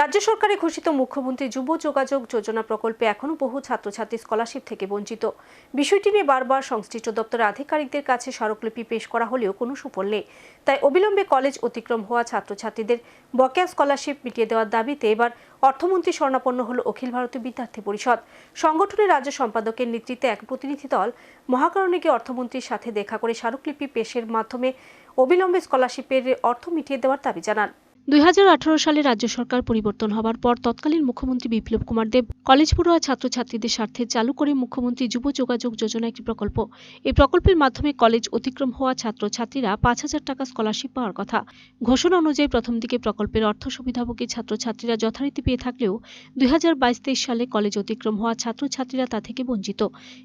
রাজ্য সরকারে ঘোষিত মুখ্যমন্ত্রী যুব যোগাযোগ যোজনা প্রকল্পে এখনও বহু ছাত্রছাত্রী স্কলারশিপ থেকে বঞ্চিত। বিষয়টি নিয়ে বারবার সংশ্লিষ্ট দপ্তরের আধিকারিকদের কাছে স্মারকলিপি পেশ করা হলেও কোনো সুফল নেই। তাই অবিলম্বে কলেজ অতিক্রম হওয়া ছাত্রছাত্রীদের বকেয়া স্কলারশিপ মিটিয়ে দেওয়ার দাবিতে এবার অর্থমন্ত্রী স্বর্ণাপন্ন হল অখিল ভারতীয় বিদ্যার্থী পরিষদ। সংগঠনের রাজ্য সম্পাদকের নেতৃত্বে এক প্রতিনিধি দল মহাকারণে গিয়ে অর্থমন্ত্রীর সাথে দেখা করে স্মারকলিপি পেশের মাধ্যমে অবিলম্বে স্কলারশিপের অর্থ মিটিয়ে দেওয়ার দাবি জানান। দুই হাজার আঠারো সালে রাজ্য সরকার পরিবর্তন হবার পর তৎকালীন মুখ্যমন্ত্রী বিপ্লব কুমার দেব কলেজ পড়ুয়া ছাত্রছাত্রীদের স্বার্থে চালু করে মুখ্যমন্ত্রী যুব যোগাযোগ যোজনা একটি প্রকল্প। এই প্রকল্পের মাধ্যমে কলেজ অতিক্রম হওয়া ছাত্রছাত্রীরা পাঁচ হাজার টাকা স্কলারশিপ পাওয়ার কথা। ঘোষণা অনুযায়ী প্রথম দিকে প্রকল্পের অর্থ সুবিধাভোগী ছাত্রছাত্রীরা যথারীতি পেয়ে থাকলেও দুই হাজার সালে কলেজ অতিক্রম হওয়া ছাত্রছাত্রীরা তা থেকে বঞ্চিত।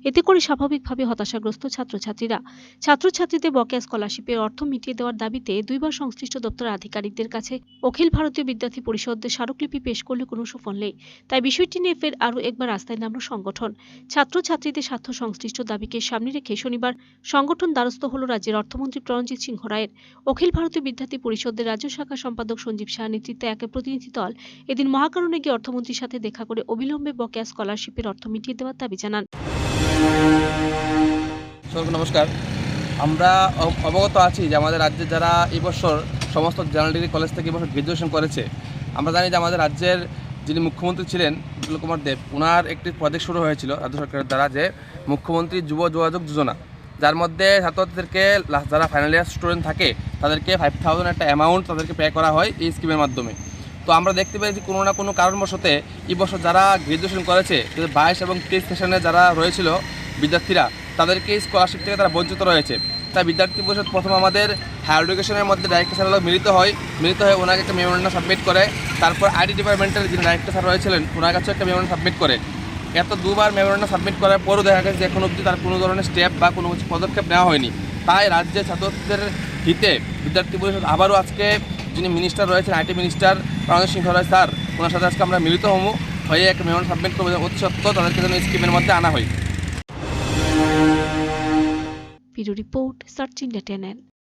এতে করে স্বাভাবিকভাবে হতাশাগ্রস্ত ছাত্রছাত্রীরা। ছাত্রছাত্রীদের বকেয়া স্কলারশিপের অর্থ মিটিয়ে দেওয়ার দাবিতে দুইবার সংশ্লিষ্ট দপ্তর আধিকারিকদের কাছে অখিল ভারতীয় বিদ্যার্থী পরিষদের স্মারকলিপি পেশ করলে কোনো সুফল নেই। তাই বিষয়টি নিয়ে ফের আরও একবার রাস্তায় নামল সংগঠন। ছাত্রছাত্রীদের স্বার্থ সংশ্লিষ্ট দাবিকে সামনে রেখে শনিবার সংগঠন দ্বারস্থ হল রাজ্যের অর্থমন্ত্রী প্রণজিৎ সিংহ রায়ের। অখিল ভারতীয় বিদ্যার্থী পরিষদের রাজ্য শাখা সম্পাদক সঞ্জীব শাহ নেতৃত্বে এক প্রতিনিধি দল এদিন মহাকারণে গিয়ে অর্থমন্ত্রীর সাথে দেখা করে অবিলম্বে বকেয়া স্কলারশিপের অর্থ মিটিয়ে দেওয়ার দাবি জানান। নমস্কার। আমরা অবগত আছি যে আমাদের রাজ্যে যারা এই বছর সমস্ত জেনারেল ডিগ্রি কলেজ থেকে এবছর গ্রাজুয়েশন করেছে। আমরা জানি যে আমাদের রাজ্যের যিনি মুখ্যমন্ত্রী ছিলেন বিপ্লব কুমার দেব ওনার একটি প্রজেক্ট শুরু হয়েছিল রাজ্য সরকারের দ্বারা যে মুখ্যমন্ত্রী যুব যোগাযোগ যোজনা। যার মধ্যে ছাত্রছাত্রীদেরকে লাস্ট যারা ফাইনাল ইয়ার স্টুডেন্ট থাকে, তাদেরকে ফাইভ থাউজেন্ড একটা অ্যামাউন্ট তাদেরকে পে করা হয় এই স্কিমের মাধ্যমে। তো আমরা দেখতে পেয়েছি কোনো না কোনো কারণবশতে এই বছর যারা গ্রাজুয়েশন করেছে বাইশ এবং তেইশ সেশনে যারা রয়েছিল বিদ্যার্থীরা, তাদেরকে স্কলারশিপ থেকে তারা বঞ্চিত রয়েছে। তাই বিদ্যার্থী পরিষদ প্রথম আমাদের হায়ার এডুকেশনের মধ্যে ডাইরেক্টর স্যার মিলিত হয়। মিলিত হয়ে ওনাকে একটা মেমোরেন্ডাম সাবমিট করে। তারপর আইডি ডিপার্টমেন্টের যিনি ডাইরেক্টর স্যার রয়েছিলেন, ওনার কাছেও একটা মেমোরেন্ডাম সাবমিট করে। এত দুবার মেমোরেন্ডাম সাবমিট করার পরও দেখা গেছে যে এখন অবধি তার কোনো ধরনের স্টেপ বা কোনো কিছু পদক্ষেপ নেওয়া হয়নি। তাই রাজ্যের ছাত্রছাত্রীদের হিতে বিদ্যার্থী পরিষদ আবারও আজকে যিনি মিনিস্টার রয়েছেন IT minister Pranajit Singha Roy sir, ওনার সাথে আজকে আমরা মিলিত হব। হয়ে একটা মেমোরেন্ডাম সাবমিট করব অতি সত্ত্বেও তাদেরকে যেন স্কিমের মধ্যে আনা হয়। video report, search in the tenant.